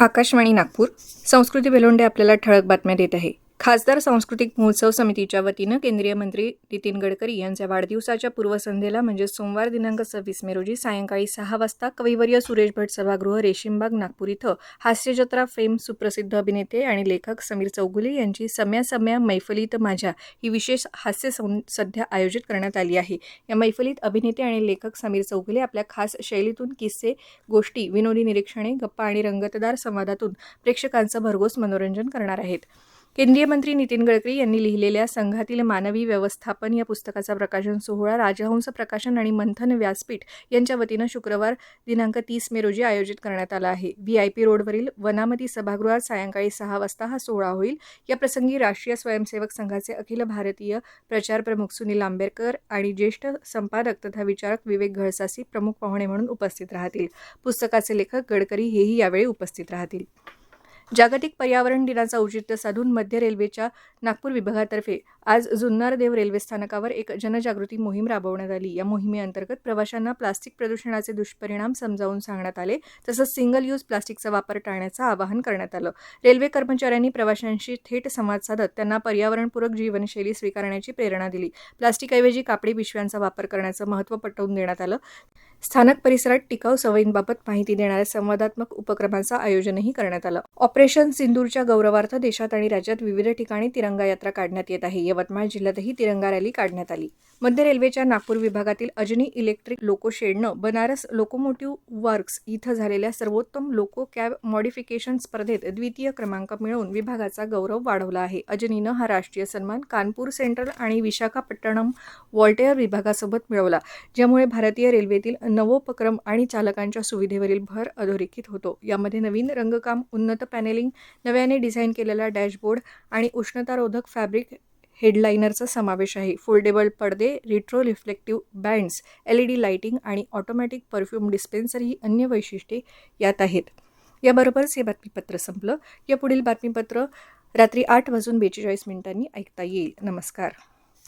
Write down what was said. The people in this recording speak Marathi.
आकाशवाणी नागपूर. संस्कृती बेलोंडे आपल्याला ठळक बातम्या देत आहे. खासदार सांस्कृतिक महोत्सव समितीच्या वतीनं केंद्रीय मंत्री नितीन गडकरी यांच्या वाढदिवसाच्या पूर्वसंध्येला म्हणजे सोमवार दिनांक सव्वीस मे रोजी सायंकाळी सहा वाजता कविवर्य सुरेश भट सभागृह रेशीमबाग नागपूर इथं हास्यजत्रा फेम सुप्रसिद्ध अभिनेते आणि लेखक समीर चौगुले यांची सम्या सम्या मैफलीत माझ्या ही विशेष हास्य सं सध्या आयोजित करण्यात आली आहे. या मैफलीत अभिनेते आणि लेखक समीर चौगुले आपल्या खास शैलीतून किस्से गोष्टी विनोदी निरीक्षणे गप्पा आणि रंगतदार संवादातून प्रेक्षकांचं भरघोस मनोरंजन करणार आहेत. केंद्रीय मंत्री नितीन गडकरी यांनी लिहिलेल्या संघातील मानवी व्यवस्थापन या पुस्तकाचा प्रकाशन सोहळा राजहंस प्रकाशन आणि मंथन व्यासपीठ यांच्या वतीनं शुक्रवार दिनांक तीस मे रोजी आयोजित करण्यात आला आहे. व्ही आय पी रोडवरील वनामती सभागृहात सायंकाळी सहा वाजता हा सोहळा होईल. या प्रसंगी राष्ट्रीय स्वयंसेवक संघाचे अखिल भारतीय प्रचार प्रमुख सुनील आंबेडकर आणि ज्येष्ठ संपादक तथा विचारक विवेक घळसासी प्रमुख पाहुणे म्हणून उपस्थित राहतील. पुस्तकाचे लेखक गडकरी हेही यावेळी उपस्थित राहतील. जागतिक पर्यावरण दिनाचं औचित्य साधून मध्य रेल्वेच्या नागपूर विभागातर्फे आज जुन्नारदेव रेल्वे स्थानकावर एक जनजागृती मोहीम राबवण्यात आली. या मोहिमेअंतर्गत प्रवाशांना प्लास्टिक प्रदूषणाचे दुष्परिणाम समजावून सांगण्यात आले तसंच सिंगल यूज प्लास्टिकचा वापर टाळण्याचं आवाहन करण्यात आलं. रेल्वे कर्मचाऱ्यांनी प्रवाशांशी थेट संवाद साधत त्यांना पर्यावरणपूरक जीवनशैली स्वीकारण्याची प्रेरणा दिली. प्लास्टिकऐवजी कापडी पिशव्यांचा वापर करण्याचं महत्त्व पटवून देण्यात आलं. स्थानक परिसरात टिकाऊ सवयींबाबत माहिती देणाऱ्या संवादात्मक उपक्रमांचं आयोजनही करण्यात आलं. ऑपरेशन सिंदूरच्या गौरवार्थ देशात आणि राज्यात विविध ठिकाणी तिरंगा यात्रा काढण्यात येत आहे. यवतमाळ जिल्ह्यातही तिरंगा रॅली काढण्यात आली. मध्य रेल्वेच्या नागपूर विभागातील अजनी इलेक्ट्रिक लोको शेडनं बनारस लोकोमोटिव्ह वर्क्स इथं झालेल्या सर्वोत्तम लोको कॅब मॉडिफिकेशन स्पर्धेत द्वितीय क्रमांक मिळवून विभागाचा गौरव वाढवला आहे. अजनीनं हा राष्ट्रीय सन्मान कानपूर सेंट्रल आणि विशाखापट्टणम वॉल्टेअर विभागासोबत मिळवला ज्यामुळे भारतीय रेल्वेतील नवोपक्रम आणि चालकांच्या सुविधेवरील भर अधोरेखित होतो. यामध्ये नवीन रंगकाम उन्नत पॅनेलिंग नव्याने डिझाईन केलेला डॅशबोर्ड आणि उष्णतारोधक फॅब्रिक हेडलाईनरचा समावेश आहे. फोल्डेबल पडदे retro reflective bands L E D lighting आणि ऑटोमॅटिक परफ्यूम डिस्पेन्सर ही अन्य वैशिष्ट्ये यात आहेत. याबरोबरच हे बातमीपत्र संपलं. या पुढील बातमीपत्र रात्री आठ वाजून बेचेचाळीस मिनिटांनी ऐकता येईल. नमस्कार.